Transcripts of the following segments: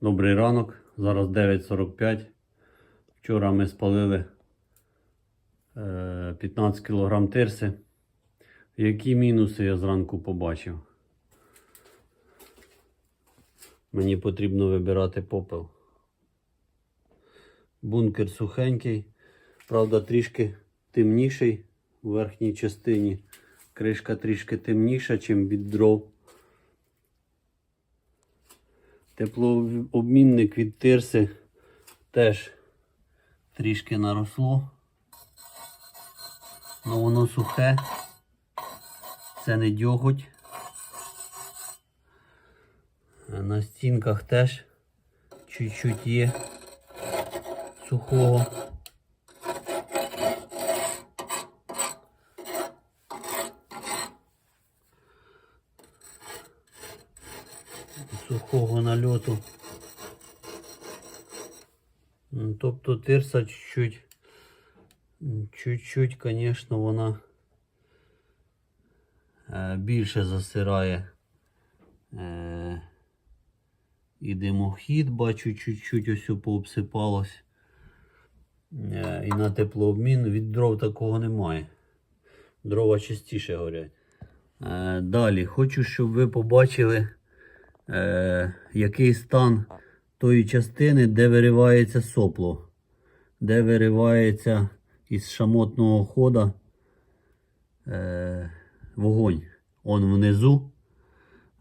Добрий ранок. Зараз 9.45. Вчора ми спалили е, 15 кг тирси. Які мінуси я зранку побачив? Мені потрібно вибирати попел. Бункер сухенький, правда, трішки темніший у верхній частині. Кришка трішки темніша, ніж від дров. Теплообмінник від тирси теж трішки наросло. але воно сухе. Це не дьоготь. На стінках теж чуть-чуть є сухого. Сухого нальоту. Тобто тирса чуть-чуть, чуть-чуть, звісно, вона е, більше засирає. Е, і димохід, бачу, чуть-чуть ось пообсипалось. Е, і на теплообмін від дров такого немає. Дрова частіше горять. Далі хочу, щоб ви побачили, е, який стан тої частини, де виривається сопло, де виривається із шамотного хода е, вогонь. Он внизу.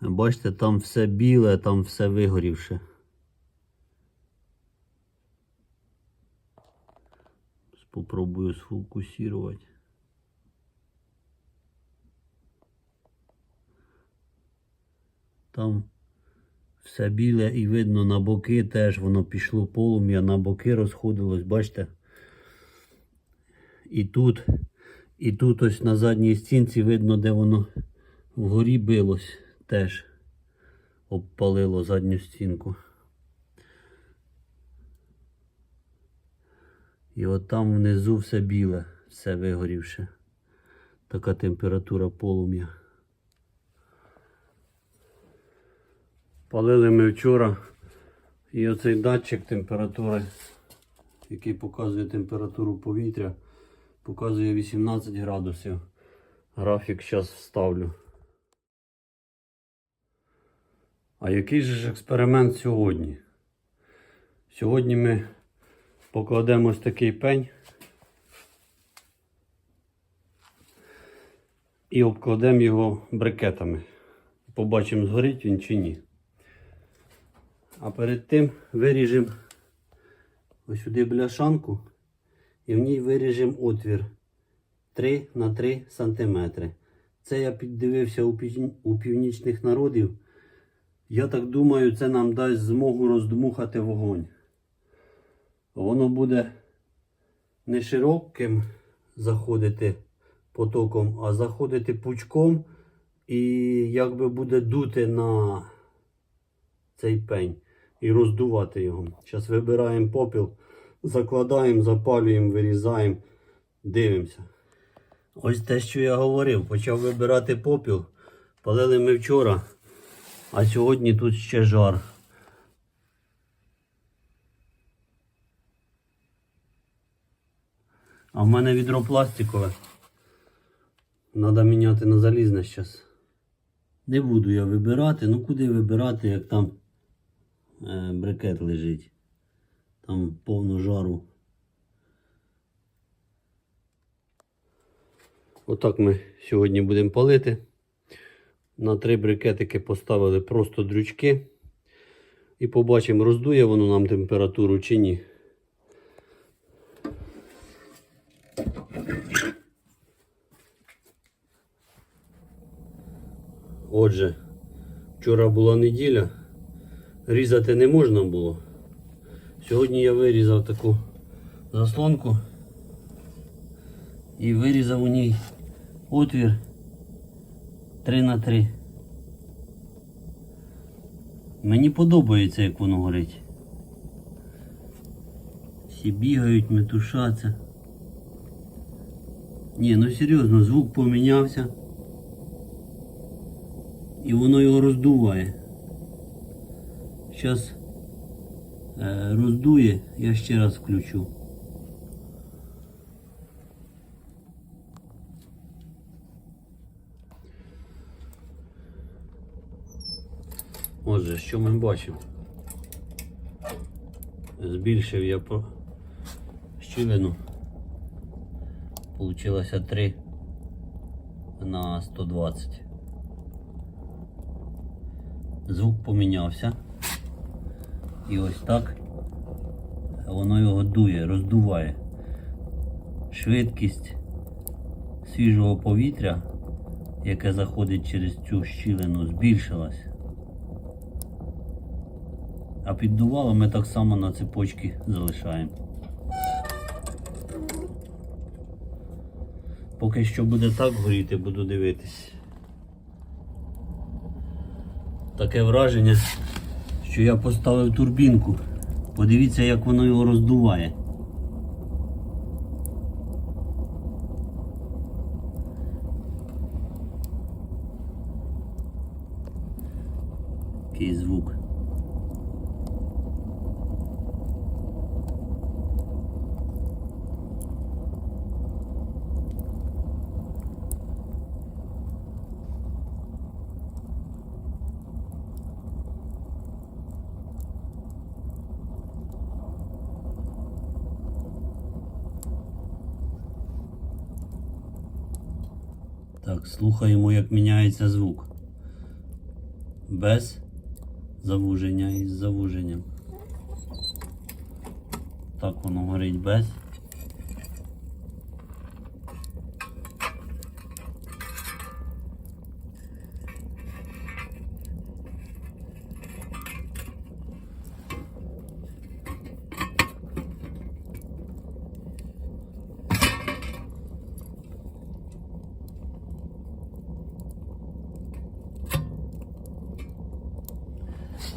Бачите, там все біле, там все вигорівше. Попробую сфокусувати. Там все біле і видно на боки теж воно пішло полум'я, на боки розходилось, бачите? І тут, і тут ось на задній стінці видно, де воно вгорі билось, теж обпалило задню стінку. І от там внизу все біле, все вигорівше. Така температура полум'я. Палили ми вчора. І оцей датчик температури, який показує температуру повітря, показує 18 градусів. Графік зараз вставлю. А який же ж експеримент сьогодні? Сьогодні ми покладемо ось такий пень і обкладемо його брикетами. Побачимо, згорить він чи ні. А перед тим виріжемо ось сюди бляшанку і в ній виріжемо отвір 3 на 3 см. Це я піддивився у, північних народів. Я так думаю, це нам дасть змогу роздмухати вогонь. Воно буде не широким заходити потоком, а заходити пучком і якби буде дути на цей пень і роздувати його. Зараз вибираємо попіл, закладаємо, запалюємо, вирізаємо, дивимося. Ось те, що я говорив, почав вибирати попіл. Палили ми вчора, а сьогодні тут ще жар. А в мене відро пластикове. Треба міняти на залізне зараз. Не буду я вибирати. Ну куди вибирати, як там брикет лежить. Там повно жару. Отак ми сьогодні будемо палити. На три брикетики поставили просто дрючки. І побачимо, роздує воно нам температуру чи ні. Отже, вчора була неділя, різати не можна було. Сьогодні я вирізав таку заслонку і вирізав у ній отвір 3 на 3 Мені подобається, як воно горить. Всі бігають, метушаться. Ні, ну серйозно, звук помінявся. І воно його роздуває. Зараз е, роздує, я ще раз включу. Отже, що ми бачимо? Збільшив я по щілину. Получилося 3 на 120. Звук помінявся. І ось так воно його дує, роздуває. Швидкість свіжого повітря, яке заходить через цю щілину, збільшилась. А піддувало ми так само на цепочки залишаємо. Поки що буде так горіти, буду дивитись. Таке враження, що я поставив турбінку. Подивіться, як воно його роздуває. Який звук. Так, слухаємо, як міняється звук. Без завуження і з завуженням. Так воно горить без.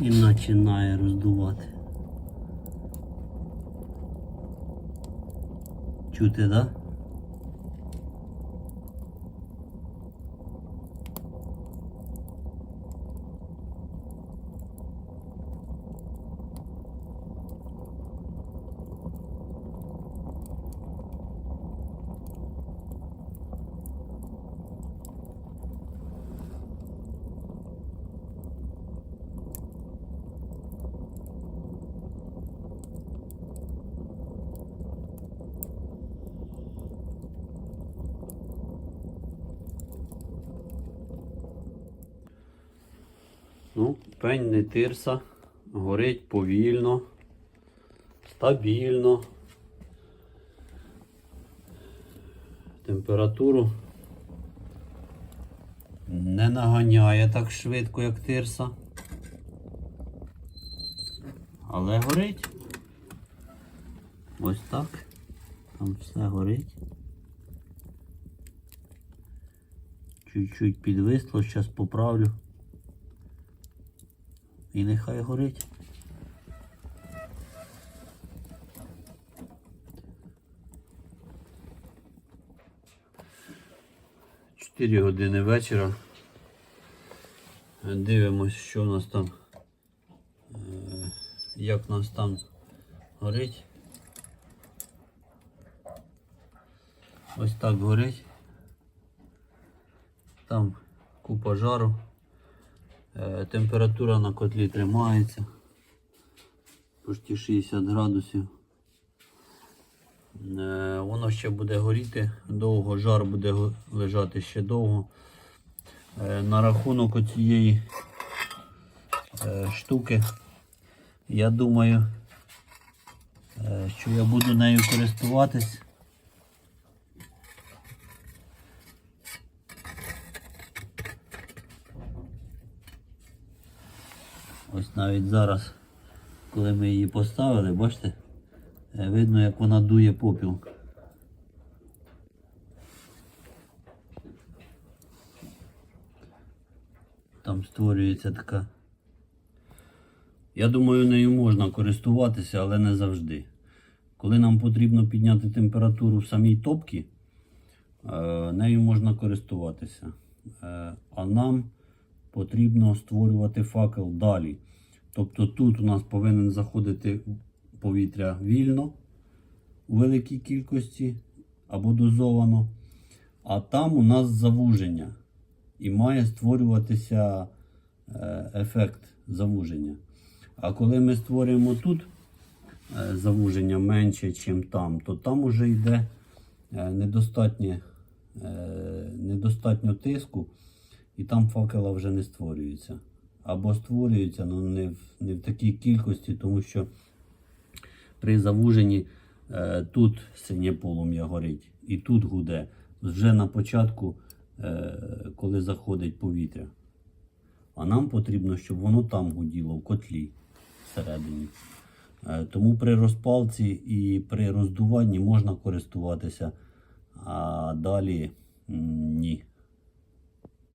І починає роздувати. Чути, да? Ну, пень не тирса, горить повільно, стабільно. Температуру не наганяє так швидко, як тирса. Але горить. Ось так. Там все горить. Чуть-чуть підвисло, зараз поправлю. І нехай горить. Чотири години вечора. Дивимось, що у нас там, е, як у нас там горить. Ось так горить. Там купа жару. Е, Температура на котлі тримається. Почти 60 градусів. Е, Воно ще буде горіти довго, жар буде лежати ще довго. Е, На рахунок оцієї е, штуки, я думаю, що я буду нею користуватись. Ось навіть зараз, коли ми її поставили, бачите, е, видно, як вона дує попіл. Там створюється така. Я думаю, нею можна користуватися, але не завжди. Коли нам потрібно підняти температуру в самій топці, е, нею можна користуватися. Е, А нам потрібно створювати факел далі. Тобто тут у нас повинен заходити повітря вільно у великій кількості або дозовано, а там у нас завуження. І має створюватися е, ефект завуження. А коли ми створюємо тут е, завуження менше, ніж там, то там уже йде е, недостатнє, е, недостатньо тиску, і там факела вже не створюється. Або створюється, але не в, не в такій кількості, тому що при завуженні е, тут синє полум'я горить і тут гуде. Вже на початку, е, коли заходить повітря. А нам потрібно, щоб воно там гуділо, в котлі всередині. Е, Тому при розпалці і при роздуванні можна користуватися, а далі ні.